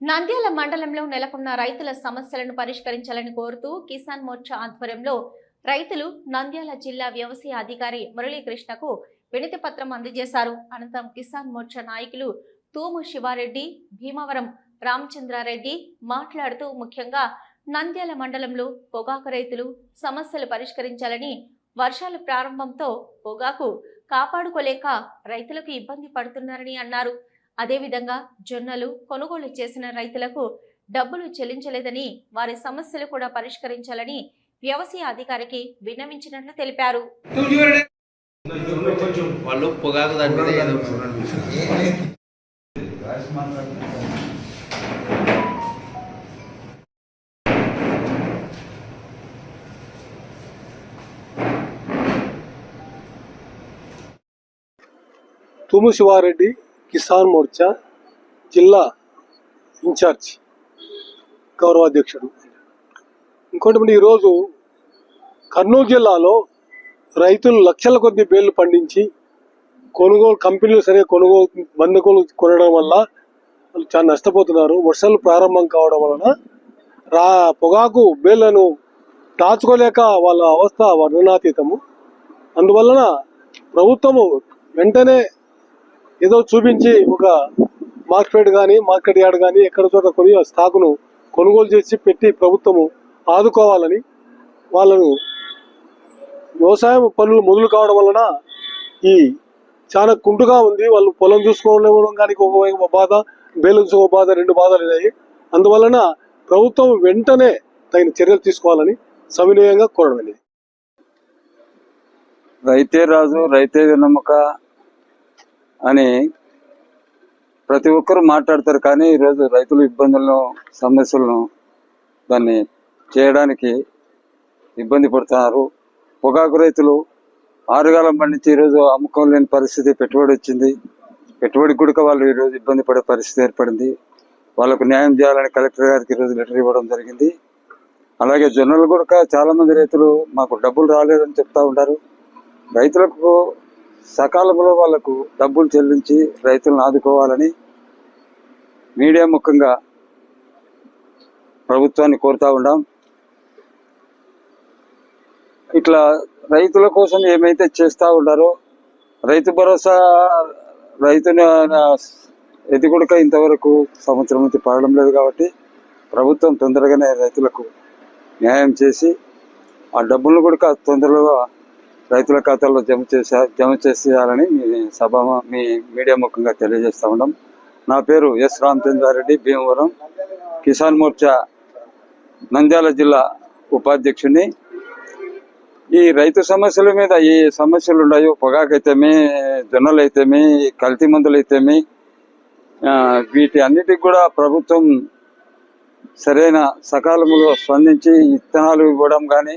నంద్యాల మండలంలో నెలకొన్న రైతుల సమస్యలను పరిష్కరించాలని కోరుతూ కిసాన్ మోర్చా ఆధ్వర్యంలో రైతులు నంద్యాల జిల్లా వ్యవసాయ అధికారి మురళీకృష్ణకు వినతి పత్రం అందజేశారు. అనంతరం కిసాన్ మోర్చా నాయకులు తూము శివారెడ్డి భీమవరం రామచంద్రారెడ్డి మాట్లాడుతూ ముఖ్యంగా నంద్యాల మండలంలో పొగాకు రైతులు సమస్యలు పరిష్కరించాలని వర్షాల ప్రారంభంతో పొగాకు కాపాడుకోలేక రైతులకు ఇబ్బంది పడుతున్నారని అన్నారు. అదేవిధంగా జొన్నలు కొనుగోలు చేసిన రైతులకు డబ్బులు చెల్లించలేదని వారి సమస్యలు కూడా పరిష్కరించాలని వ్యవసాయ అధికారికి విన్నవించినట్లు తెలిపారు. వాళ్ళు పొగాకు తుము శివారెడ్డి కిసాన్ మోర్చా జిల్లా ఇన్ఛార్జ్ గౌరవాధ్యక్షుడు. ఇంకోటి ఈరోజు కర్నూలు జిల్లాలో రైతులు లక్షల కొద్ది బేళ్ళు పండించి కొనుగోలు కంపెనీలు సరే కొనుగోలు బంధుకోలు కొనడం వల్ల వాళ్ళు చాలా నష్టపోతున్నారు. వర్షాలు ప్రారంభం కావడం వలన రా పొగాకు బేళ్ళను దాచుకోలేక వాళ్ళ అవస్థ వర్ణనాతీతము. అందువలన ప్రభుత్వము వెంటనే ఏదో చూపించి ఒక మార్కెట్ కానీ మార్కెట్ యార్డ్ కానీ ఎక్కడ చోట కొని ఆ స్టాకును కొనుగోలు చేసి పెట్టి ప్రభుత్వము ఆదుకోవాలని వాళ్ళను వ్యవసాయం పనులు మొదలు కావడం వలన ఈ చాలా కుంటుగా ఉంది. వాళ్ళు పొలం చూసుకోవడం కానీ ఒక బాధ బేలు ఒక బాధ రెండు బాధలు ఉన్నాయి. అందువలన ప్రభుత్వం వెంటనే తగిన చర్యలు తీసుకోవాలని సవినయంగా కోరడం రైతే రాజు రైతే నమ్మక అని ప్రతి ఒక్కరూ మాట్లాడతారు. కానీ ఈరోజు రైతుల ఇబ్బందులను సమస్యలను దాన్ని చేయడానికి ఇబ్బంది పడుతున్నారు. పొగాకు రైతులు ఆరుగాలం పండించి ఈరోజు అమ్ముకోలేని లేని పరిస్థితి పెట్టుబడి వచ్చింది. పెట్టుబడి కూడా వాళ్ళు ఈరోజు ఇబ్బంది పడే పరిస్థితి ఏర్పడింది. వాళ్ళకు న్యాయం చేయాలని కలెక్టర్ గారికి ఈరోజు లెటర్ ఇవ్వడం జరిగింది. అలాగే జొన్నలు కూడా చాలామంది రైతులు మాకు డబ్బులు రాలేదని చెప్తా ఉంటారు రైతులకు సకాలంలో వాళ్ళకు డబ్బులు చెల్లించి రైతులను ఆదుకోవాలని మీడియా ముఖంగా ప్రభుత్వాన్ని కోరుతా ఉన్నాం ఇట్లా రైతుల కోసం ఏమైతే చేస్తూ ఉన్నారో రైతు భరోసా రైతుని ఎదుగుడక ఇంతవరకు సంవత్సరం నుంచి పడడం లేదు కాబట్టి ప్రభుత్వం తొందరగానే రైతులకు న్యాయం చేసి ఆ డబ్బులను కూడా తొందరగా రైతుల ఖాతాల్లో జమ చేసే జమ చేసేయాలని మీ సభ మీ మీడియా ముఖంగా తెలియజేస్తా ఉన్నాం. నా పేరు ఎస్ రామచంద్రారెడ్డి భీమవరం. కిసాన్ మోర్చా నంద్యాల జిల్లా ఉపాధ్యక్షుడిని ఈ రైతు సమస్యల మీద ఏ సమస్యలు ఉన్నాయో పొగాకైతేమి జొన్నలు అయితేమి కల్తీ మందులు అయితేమి వీటి అన్నిటికి కూడా ప్రభుత్వం సరైన సకాలంలో స్పందించి విత్తనాలు ఇవ్వడం కానీ